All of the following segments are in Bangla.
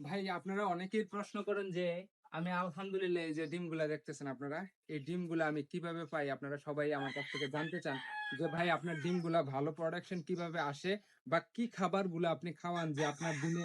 ভাই, আপনারা অনেকেই প্রশ্ন করেন যে, আমি আলহামদুলিল্লাহ এই যে ডিমগুলা দেখতেছেন আপনারা, এই ডিমগুলা আমি কীভাবে পাই? আপনারা সবাই আমার কাছ থেকে জানতে চান যে, ভাই, আপনার ডিমগুলা ভালো প্রোডাকশন কীভাবে আসে বা কি খাবারগুলা আপনি খাওয়ান যে আপনার ডিমে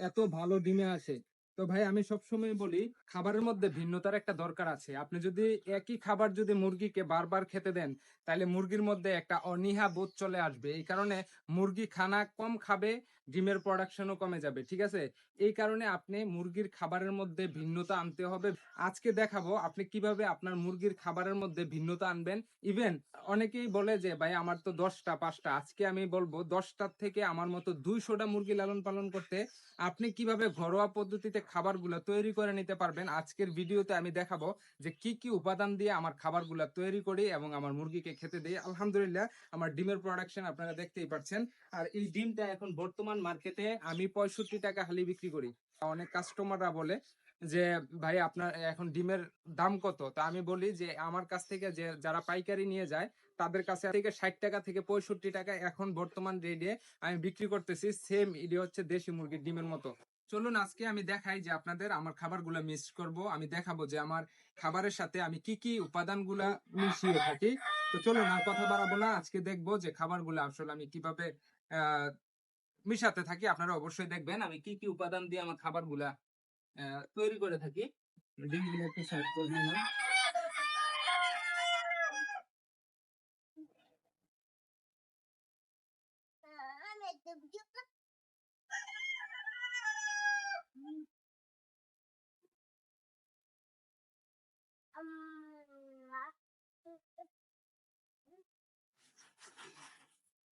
এত ভালো ডিমে আসে? তো ভাই আমি সবসময় বলি, খাবারের মধ্যে ভিন্নতার একটা দরকার আছে। আপনি যদি একই খাবার যদি মুরগিকে বারবার খেতে দেন তাহলে মুরগির মধ্যে একটা অনীহা বোধ চলে আসবে। এই কারণে মুরগি খানা কম খাবে, ডিমের প্রোডাকশনও কমে যাবে, ঠিক আছে? এই কারণে আপনি মুরগির খাবারের মধ্যে ভিন্নতা আনতে হবে। আজকে দেখাবো আপনি কীভাবে আপনার মুরগির খাবারের মধ্যে ভিন্নতা আনবেন। ইভেন অনেকেই বলে যে, ভাই, আমার তো দশটা, পাঁচটা। আজকে আমি বলব, দশটার থেকে আমার মতো দুইশোটা মুরগি লালন পালন করতে আপনি কীভাবে ঘরোয়া পদ্ধতিতে খাবারগুলো তৈরি করে নিতে পারবেন। আজকের ভিডিওতে আমি দেখাবো যে কি কি উপাদান দিয়ে আমার খাবারগুলো তৈরি করি এবং আমার মুরগিকে খেতে দিই। আলহামদুলিল্লাহ, আমার ডিমের প্রোডাকশন আপনারা দেখতেই পাচ্ছেন। আর এই ডিমটা এখন বর্তমান মার্কেটে আমি পঁয়ষট্টি টাকা হালি বিক্রি করি। অনেক কাস্টমাররা বলে যে, ভাই, আপনার এখন ডিমের দাম কত? তা আমি বলি যে, আমার কাছ থেকে যে, যারা পাইকারি নিয়ে যায়, তাদের কাছে থেকে ষাট টাকা থেকে পঁয়ষট্টি টাকা এখন বর্তমান রেটে আমি বিক্রি করতেছি। সেম ইডি হচ্ছে দেশি মুরগির ডিমের মতো। চলুন আজকে আমি দেখাই যে আপনাদের আমার খাবারগুলো মিক্স করব। আমি দেখাবো যে আমার খাবারের সাথে আমি কি কি উপাদানগুলা মিশিয়ে থাকি। তো চলুন আর কথা বাড়াবো না। আজকে দেখব যে খাবারগুলো আসলে আমি কীভাবে মিশাতে থাকি। আপনারা অবশ্যই দেখবেন আমি কি কি উপাদান দিয়ে আমার খাবারগুলা তৈরি করে থাকি।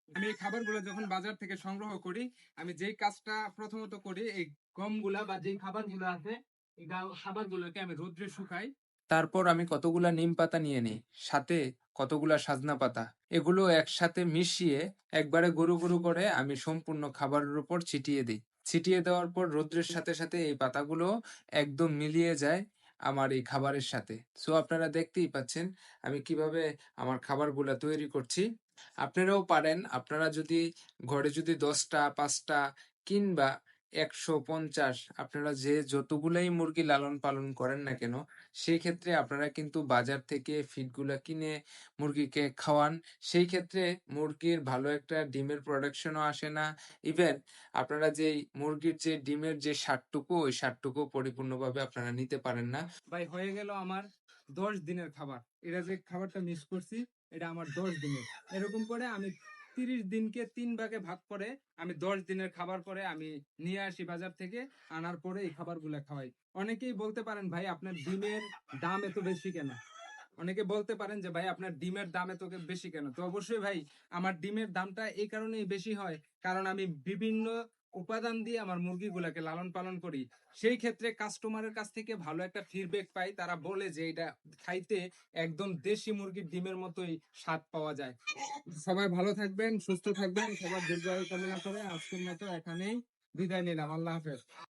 আমি এই খাবারগুলো যখন বাজার থেকে সংগ্রহ করি, আমি যেই কাজটা প্রথমত করি, এই গমগুলা বা যেই খাবারগুলো আছে, এই খাবারগুলোকে আমি রোদ্রে শুকাই। তারপর আমি কতগুলা নিম পাতা নিয়ে নিই, সাথে কতগুলা সাজনা পাতা। এগুলো একসাথে মিশিয়ে একবারে গরু গরু করে আমি সম্পূর্ণ খাবারের উপর ছিটিয়ে দিই। ছিটিয়ে দেওয়ার পর রোদ্রের সাথে সাথে এই পাতাগুলো একদম মিলিয়ে যায়। আমার এই খাবারের সাথে। সো আপনারা দেখতেই পাচ্ছেন আমি কীভাবে আমার খাবারগুলো তৈরি করছি। আপনারাও পারেন। আপনারা যদি ঘরে যদি দশটা, পাঁচটা কিংবা একশো পঞ্চাশ। আপনারা যে যতগুলাই মুরগি লালন পালন করেন না কেন সেই ক্ষেত্রে আপনারা কিন্তু বাজার থেকে ফিডগুলা কিনে মুরগিকে খাওয়ান। সেই ক্ষেত্রে মুরগির ভালো একটা ডিমের প্রোডাকশনও আসে না। ইভেন আপনারা যে মুরগির যে ডিমের যে সারটুকু, ওই সারটুকু পরিপূর্ণভাবে আপনারা নিতে পারেন না। ভাই, হয়ে গেল আমার দশ দিনের খাবার। এটা যে খাবারটা মিস করছি, এটা আমার দশ দিনের। এরকম করে আমি তিরিশ দিনকে তিন ভাগে ভাগ করে আমি দশ দিনের খাবার পরে আমি নিয়ে আসি বাজার থেকে, আনার পরে এই খাবারগুলো খাওয়াই। অনেকেই বলতে পারেন, ভাই, আপনার ডিমের দাম এত বেশি কেন? অনেকে বলতে পারেন যে, ভাই, আপনার ডিমের দাম এত বেশি কেন? তো অবশ্যই ভাই, আমার ডিমের দামটা এই কারণেই বেশি হয়, কারণ আমি বিভিন্ন উপাদান দিয়ে আমার মুরগিগুলোকে লালন পালন করি। সেই ক্ষেত্রে কাস্টমারের কাছ থেকে ভালো একটা ফিডব্যাক পাই। তারা বলে যে, এটা খাইতে একদম দেশি মুরগির ডিমের মতোই স্বাদ পাওয়া যায়। সবাই ভালো থাকবেন, সুস্থ থাকবেন, সবার দীর্ঘায়ু কামনা করে আজকের মতো এখানেই বিদায় নিলাম। আল্লাহ হাফেজ।